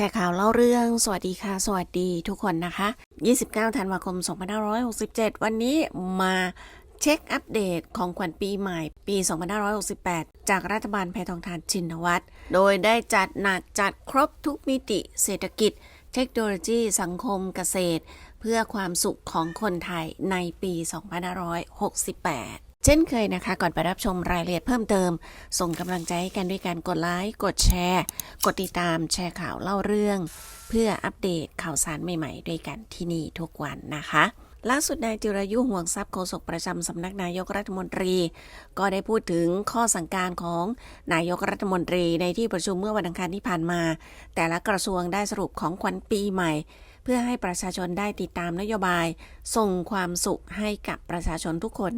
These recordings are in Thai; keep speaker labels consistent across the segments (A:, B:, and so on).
A: แชร์ข่าวเล่าเรื่อง สวัสดีค่ะ สวัสดีทุกคนนะคะ 29 ธันวาคม 2567 วันนี้มาเช็คอัปเดตของขวัญปีใหม่ปี 2568 จากรัฐบาลแพทองทานชินวัตร โดยได้จัดหนักจัดครบทุกมิติเศรษฐกิจ เทคโนโลยีสังคมเกษตร เพื่อความสุขของคนไทยในปี 2568 ช่นเคยนะคะ ก่อนไปรับชมรายละเอียดเพิ่มเติม ส่งกำลังใจให้กันด้วยการกดไลค์กดแชร์ กดติดตามแชร์ข่าวเล่าเรื่อง เพื่ออัปเดตข่าวสารใหม่ๆ ด้วยกันที่นี่ทุกวันนะคะล่าสุดนายจิรายุห่วงทรัพย์โฆษกประจำสำนักนายกรัฐมนตรี ก็ได้พูดถึงข้อสั่งการของนายกรัฐมนตรีในที่ประชุมเมื่อวันอังคารที่ผ่านมา แต่ละกระทรวงได้สรุปของขวัญปีใหม่ เพื่อให้ประชาชนได้ติดตามนโยบาย ส่งความสุขให้กับประชาชนทุกคน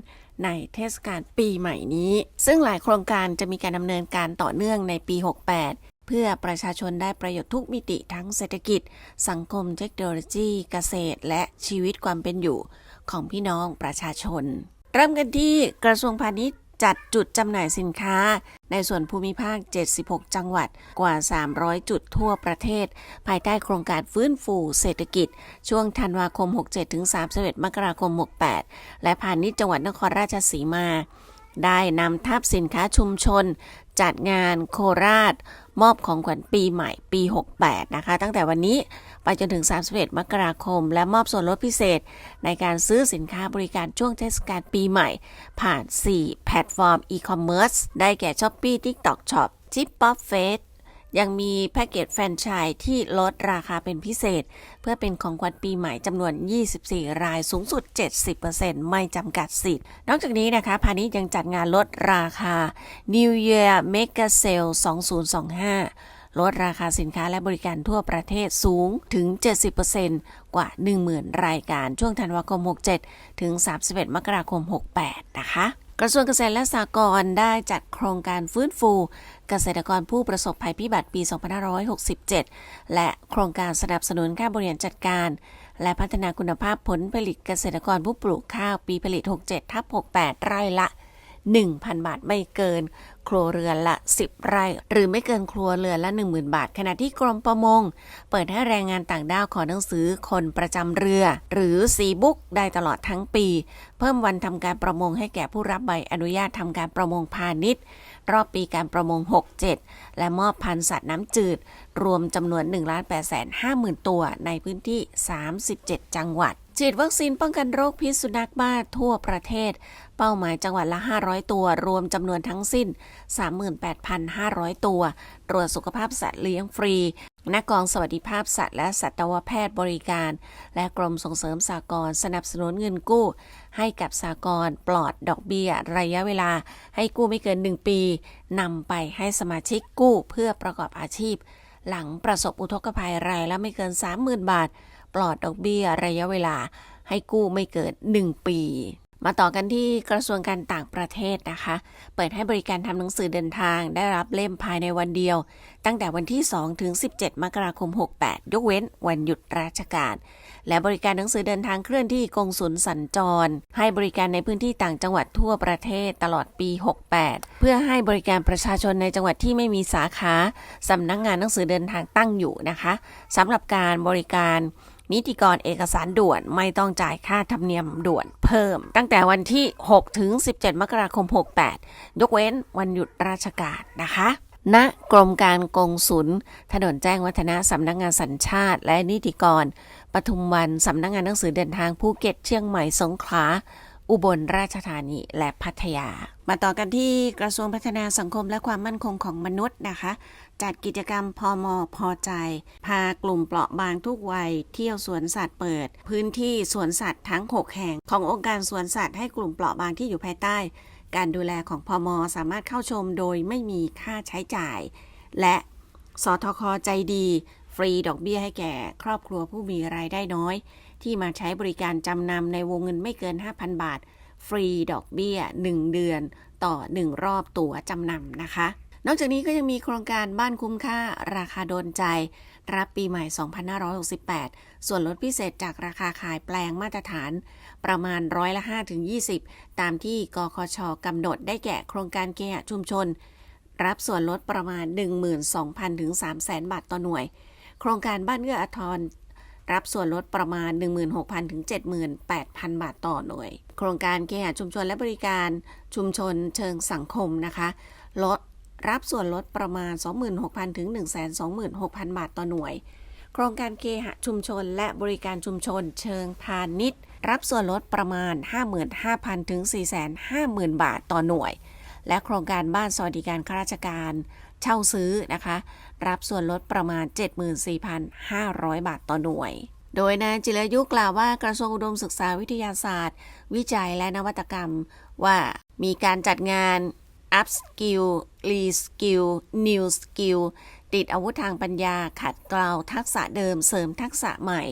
A: ในเทศกาลปีใหม่นี้ ซึ่งหลายโครงการจะมีการดำเนินการต่อเนื่องในปี 68 เพื่อประชาชนได้ประโยชน์ทุกมิติทั้งเศรษฐกิจ สังคมเทคโนโลยี เกษตร และชีวิตความเป็นอยู่ของพี่น้องประชาชน เริ่มกันที่กระทรวงพาณิชย์ จัดจุดจำหน่ายสินค้า ในส่วนภูมิภาค 76 จังหวัดกว่า 300 จุดทั่วประเทศ ภายใต้โครงการฟื้นฟูเศรษฐกิจ ช่วงธันวาคม 67 ถึง 31 มกราคม 68 และพาณิชย์จังหวัดนครราชสีมา ได้นำทับสินค้าชุมชน จัดงานโคราช มอบของขวัญปีใหม่ปี 68 นะคะ ตั้งแต่วันนี้ไปจนถึง 31 มกราคม และมอบส่วนลดพิเศษ ในการซื้อสินค้าบริการช่วงเทศกาลปีใหม่ ผ่าน 4 แพลตฟอร์มอีคอมเมิร์ซได้แก่ Shopee TikTok Shop ชิปป๊อปเฟส ยังมีแพ็กเกจแฟรนไชส์ที่ลดราคาเป็นพิเศษ เพื่อเป็นของขวัญปีใหม่จำนวน 24 รายสูงสุด 70%ไม่จำกัดสิทธิ์ นอกจากนี้นะคะ พาณิชย์ยังจัดงานลดราคา New Year Mega Sale 2025ลดราคาสินค้าและบริการทั่วประเทศสูงถึง 70%กว่า 10,000 รายการช่วงธันวาคม 67 ถึง 31 มกราคม 68 นะคะ กระทรวงเกษตรและสหกรณ์ได้จัดโครงการฟื้นฟูเกษตรกรผู้ประสบภัยพิบัติปี 2567 และโครงการสนับสนุนค่าบริหารจัดการ และพัฒนาคุณภาพผลผลิตเกษตรกรผู้ปลูกข้าวปีผลิต 67 ทับ68 ไร่ละ 1,000 บาทไม่เกิน ครัวเรือนละ 10 ไร่ หรือไม่เกินครัวเรือนละ 10,000 บาท ขณะที่กรมประมง เปิดให้แรงงานต่างด้าวขอหนังสือคนประจำเรือ หรือซีบุ๊กได้ตลอดทั้งปี เพิ่มวันทำการประมงให้แก่ผู้รับใบอนุญาตทำการประมงพาณิชย์รอบปีการประมง 67 และมอบพันธุ์สัตว์น้ำจืด รวมจำนวน1 8 5 0 0 0 0 ตัวในพื้นที่ 37 จังหวัด ฉีดวัคซีนป้องกันโรคพิษสุนัขบ้าทั่วประเทศ เป้าหมายจังหวัดละ 500 ตัว รวมจำนวนทั้งสิ้น 38,500 ตัว ตรวจสุขภาพสัตว์เลี้ยงฟรีนักกองสวัสดิภาพสัตว์และสัตวแพทย์บริการ และกรมส่งเสริมสากลสนับสนุนเงินกู้ ให้กับสากลปลอดดอกเบี้ย ระยะเวลา ให้กู้ไม่เกิน 1 ปีนำไปให้สมาชิกกู้เพื่อประกอบอาชีพ หลังประสบอุทกภัยรายละไม่เกิน 30,000 บาท ปลอดดอกเบี้ยระยะเวลาให้กู้ไม่เกิน 1 ปีมาต่อกันที่กระทรวงการต่างประเทศนะคะ เปิดให้บริการทำหนังสือเดินทาง ได้รับเล่มภายในวันเดียว ตั้งแต่วันที่ 2 ถึง 17 มกราคม 68 ยกเว้นวันหยุดราชการ และบริการหนังสือเดินทางเคลื่อนที่กงสุลสัญจร ให้บริการในพื้นที่ต่างจังหวัดทั่วประเทศตลอดปี 68 เพื่อให้บริการประชาชนในจังหวัดที่ไม่มีสาขาสำนักงงานหนังสือเดินทางตั้งอยู่นะคะสำหรับการบริการ นิติกรเอกสารด่วนไม่ต้องจ่ายค่าธรรมเนียมด่วนเพิ่ม ตั้งแต่วันที่ 6 ถึง 17 มกราคม 68 ยกเว้นวันหยุดราชการนะคะณกรมการกงสุลถนนแจ้งวัฒนะสำนักงานสัญชาติ และนิติกร ปทุมวันสำนักงานหนังสือเดินทางภูเก็ตเชียงใหม่สงขลา อุบลราชธานีและพัทยา มาต่อกันที่กระทรวงพัฒนาสังคมและความมั่นคงของมนุษย์นะคะ จัดกิจกรรมพอมอพอใจ พากลุ่มเปราะบางทุกวัย เที่ยวสวนสัตว์เปิด พื้นที่สวนสัตว์ทั้ง 6 แห่ง ขององค์การสวนสัตว์ให้กลุ่มเปราะบางที่อยู่ภายใต้ การดูแลของพอมอสามารถเข้าชมโดยไม่มีค่าใช้จ่าย และสทคใจดี ฟรีดอกเบี้ยให้แก่ ครอบครัวผู้มีรายได้น้อย ที่มาใช้บริการจำนำในวงเงินไม่เกิน 5,000 บาท ฟรีดอกเบี้ย 1 เดือนต่อ 1 รอบตั๋วจำนำนะคะ นอกจากนี้ก็ยังมีโครงการบ้านคุ้มค่าราคาโดนใจ รับปีใหม่ 2568 ส่วนลดพิเศษจากราคาขายแปลงมาตรฐาน ประมาณร้อยละ5ถึง20 ตามที่กคชกำหนดได้แก่โครงการเคหะชุมชน รับส่วนลดประมาณ 12,000ถึง300,000 บาทต่อหน่วย โครงการบ้านเอื้ออาทร รับส่วนลดประมาณ 16,000 ถึง 78,000 บาทต่อหน่วย โครงการเคหะชุมชนและบริการชุมชนเชิงสังคมนะคะลดรับส่วนลดประมาณ 26,000 ถึง 126,000 บาทต่อหน่วย โครงการเคหะชุมชนและบริการชุมชนเชิงพาณิชย์ รับส่วนลดประมาณ 55,000 ถึง 450,000 บาทต่อหน่วย และโครงการบ้านสวัสดิการข้าราชการ เช่าซื้อนะคะ รับส่วนลดประมาณ 74,500 บาทต่อหน่วย โดยนายจิรยุกล่าวว่ากระทรวงอุดมศึกษาวิทยาศาสตร์ วิจัยและนวัตกรรมว่ามีการจัดงาน up skill re skill new skill ติดอาวุธทางปัญญาขัดเกลาทักษะเดิมเสริมทักษะใหม่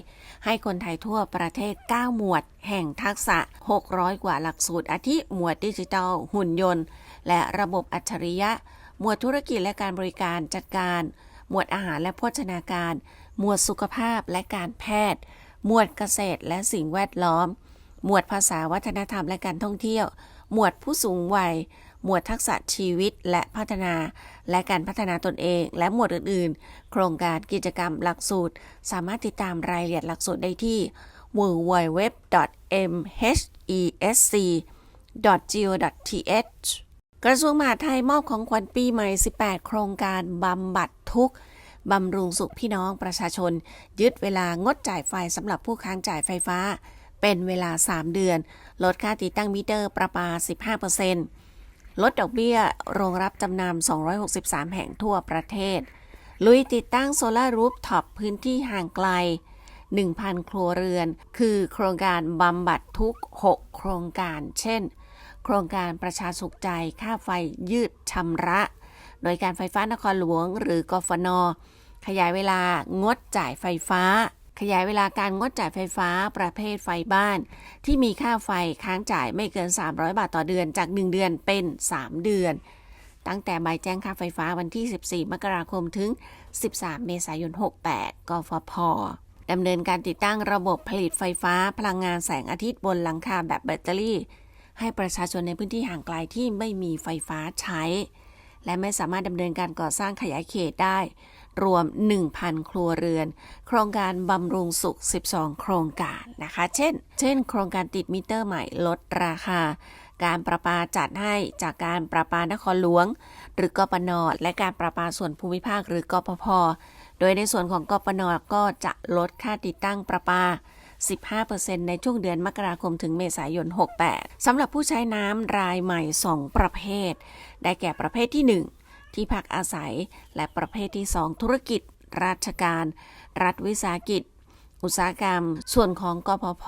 A: ให้คนไทยทั่วประเทศ 9 หมวด แห่งทักษะ 600 กว่าหลักสูตรอาทิหมวดดิจิทัล หุ่นยนต์ และระบบอัจฉริยะ หมวดธุรกิจและการบริการจัดการ หมวดอาหารและโภชนาการ หมวดสุขภาพและการแพทย์ หมวดเกษตรและสิ่งแวดล้อม หมวดภาษาวัฒนธรรมและการท่องเที่ยว หมวดผู้สูงวัย หมวดทักษะชีวิตและพัฒนา และการพัฒนาตนเอง และหมวดอื่น ๆ โครงการกิจกรรมหลักสูตร สามารถติดตามรายละเอียดหลักสูตรได้ที่ www.mhesc.go.th กระทรวงมหาดไทยมอบของขวัญปีใหม่ 18 โครงการบำบัดทุกข์บำรุงสุขพี่น้องประชาชน ยึดเวลางดจ่ายไฟสำหรับผู้ค้างจ่ายไฟฟ้า เป็นเวลา 3 เดือน ลดค่าติดตั้งมิเตอร์ประปา 15% ลดดอกเบี้ยโรงรับจำนำ 263 แห่งทั่วประเทศ ลุยติดตั้งโซลารูฟท็อปพื้นที่ห่างไกล 1,000 ครัวเรือน คือโครงการบำบัดทุก 6 โครงการ เช่น โครงการประชาสุขใจ ค่าไฟยืดชำระ โดยการไฟฟ้านครหลวงหรือกฟน ขยายเวลางดจ่ายไฟฟ้า ขยายเวลาการงดจ่ายไฟฟ้าประเภทไฟบ้าน ที่มีค่าไฟค้างจ่ายไม่เกิน 300 บาทต่อเดือนจาก 1 เดือนเป็น 3 เดือน ตั้งแต่ใบแจ้งค่าไฟฟ้าวันที่ 14 มกราคมถึง 13 เมษายน 68 กฟผดำเนินการติดตั้งระบบผลิตไฟฟ้าพลังงานแสงอาทิตย์บนหลังคาแบบแบตเตอรี่ ให้ประชาชนในพื้นที่ห่างไกลที่ไม่มีไฟฟ้าใช้ และไม่สามารถดำเนินการก่อสร้างขยายเขตได้ รวม 1,000 ครัวเรือน โครงการบำรุงสุข 12 โครงการนะคะ เช่น เช่น โครงการติดมิเตอร์ใหม่ลดราคา การประปาจัดให้จากการประปานครหลวง หรือกปนและการประปาส่วนภูมิภาคหรือกปพโดยในส่วนของกปนก็จะลดค่าติดตั้งประปา 15%ในช่วงเดือนมกราคมถึงเมษายน 68 สำหรับผู้ใช้น้ำรายใหม่ 2 ประเภท ได้แก่ประเภทที่ 1 ที่พักอาศัย และประเภทที่ 2 ธุรกิจ ราชการ รัฐวิสาหกิจ อุตสาหกรรม ส่วนของกพพ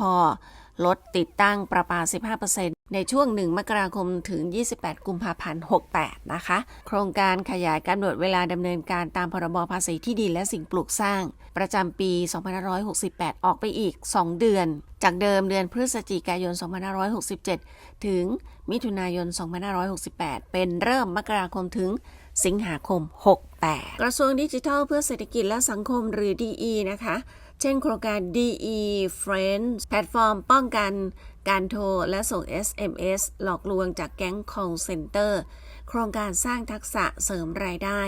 A: ลดติดตั้งประปา 15%ในช่วง 1 มกราคมถึง 28 กุมภาพันธ์ 68 นะคะ โครงการขยายกำหนดเวลาดำเนินการตามพรบภาษีที่ดินและสิ่งปลูกสร้าง ประจำปี 2568 ออกไปอีก 2 เดือน จากเดิมเดือนพฤศจิกายน 2567 ถึงมิถุนายน 2568 เป็นเริ่มมกราคมถึง สิงหาคม 68 กระทรวงดิจิทัลเพื่อเศรษฐกิจและสังคมหรือ DE นะคะ เช่นโครงการ DE Friends แพลตฟอร์มป้องกันการโทรและส่ง SMS หลอกลวงจากแก๊ง call center โครงการสร้างทักษะเสริมรายได้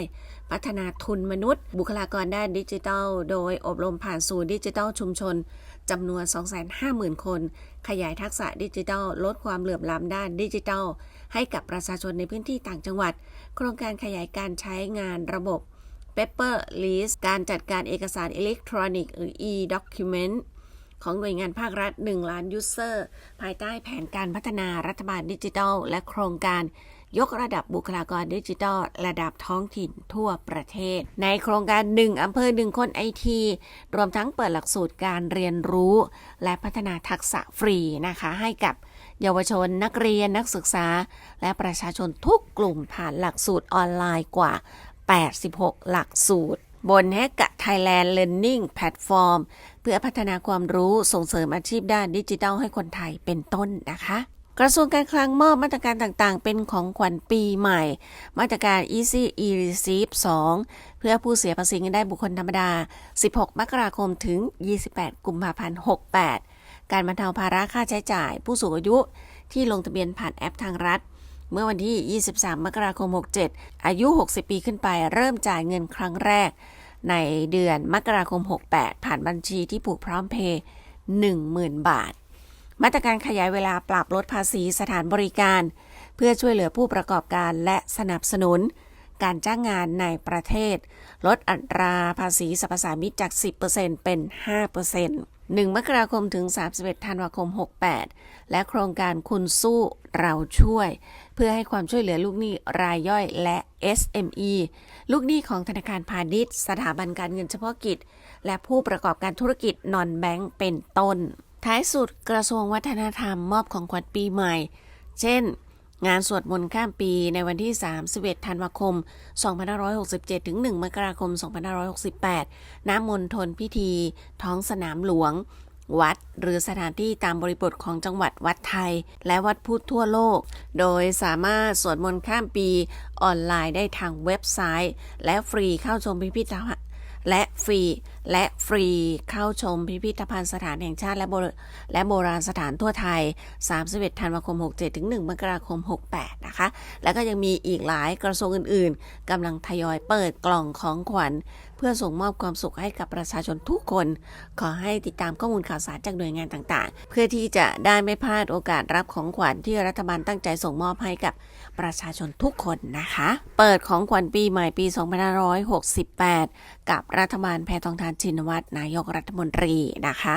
A: พัฒนาทุนมนุษย์ บุคลากรด้านดิจิทัล โดยอบรมผ่านศูนย์ดิจิทัลชุมชนจำนวน 250,000 คน ขยายทักษะดิจิทัล ลดความเหลื่อมล้ำด้านดิจิทัล ให้กับประชาชนในพื้นที่ต่างจังหวัด โครงการขยายการใช้งานระบบ Paper List การจัดการเอกสารอิเล็กทรอนิกส์หรือ e-document ของหน่วยงานภาครัฐ 1 ล้านยูเซอร์ ภายใต้แผนการพัฒนารัฐบาลดิจิทัล และโครงการยกระดับบุคลากรดิจิทัล ระดับท้องถิ่นทั่วประเทศ ในโครงการ 1 อำเภอ 1 คนไอที รวมทั้งเปิดหลักสูตรการเรียนรู้ และพัฒนาทักษะฟรีนะคะ ให้กับ เยาวชนนักเรียนนักศึกษา และประชาชนทุกกลุ่มผ่านหลักสูตรออนไลน์กว่า 86 หลักสูตร บนแฮกกะ Thailand Learning Platform เพื่อพัฒนาความรู้ส่งเสริมอาชีพด้านดิจิทัลให้คนไทยเป็นต้นนะคะกระทรวงการคลังมอบมาตรการต่างๆ เป็นของขวัญปีใหม่ มาตรการ Easy e-receive 2 เพื่อผู้เสียภาษีเงินได้บุคคลธรรมดา 16 มกราคมถึง 28 กุมภาพันธ์ 68 การบรรเทาภาระค่าใช้จ่าย ผู้สูงอายุที่ลงทะเบียนผ่านแอปทางรัฐ เมื่อวันที่ 23 มกราคม 67 อายุ 60 ปีขึ้นไป เริ่มจ่ายเงินครั้งแรก ในเดือนมกราคม 68 ผ่านบัญชีที่ผูกพร้อมเพย์10,000 บาท มาตรการขยายเวลาปรับลดภาษีสถานบริการ เพื่อช่วยเหลือผู้ประกอบการและสนับสนุน การจ้างงานในประเทศ ลดอัตราภาษีสรรพสามิตจาก 10%เป็น 5% 1 มกราคมถึง 31 ธันวาคม 68 และโครงการคุณสู้เราช่วย เพื่อให้ความช่วยเหลือลูกหนี้รายย่อยและ SME ลูกหนี้ของธนาคารพาณิชย์ สถาบันการเงินเฉพาะกิจ และผู้ประกอบการธุรกิจนอนแบงก์เป็นต้น ท้ายสุดกระทรวงวัฒนธรรมมอบของขวัญปีใหม่ เช่น งานสวดมนต์ข้ามปีในวันที่ 31 ธันวาคม 2567 ถึง 1 มกราคม 2568 น้ำมนทนพิธี ท้องสนามหลวง วัด หรือสถานที่ตามบริบทของจังหวัดวัดไทย และวัดพุทธทั่วโลก โดยสามารถสวดมนต์ข้ามปีออนไลน์ได้ทางเว็บไซต์ และฟรีเข้าชมพิพิธภัณฑ์และฟรี และฟรีเข้าชมพิพิธภัณฑ์สถานแห่งชาติและโบราณและโบราณสถานทั่วไทย 31 ธันวาคม 67 ถึง 1 มกราคม 68 นะคะ แล้วก็ยังมีอีกหลายกระทรวงอื่น ๆกำลังทยอยเปิดกล่องของขวัญ เพื่อส่งมอบความสุขให้กับประชาชนทุกคน ขอให้ติดตามข้อมูลข่าวสารจากหน่วยงานต่าง ๆ เพื่อที่จะได้ไม่พลาดโอกาสรับของขวัญที่รัฐบาลตั้งใจส่งมอบให้กับประชาชนทุกคนนะคะ เปิดของขวัญปีใหม่ปี 2568 กับรัฐบาลแพทองทานชินวัตรนายกรัฐมนตรีนะคะ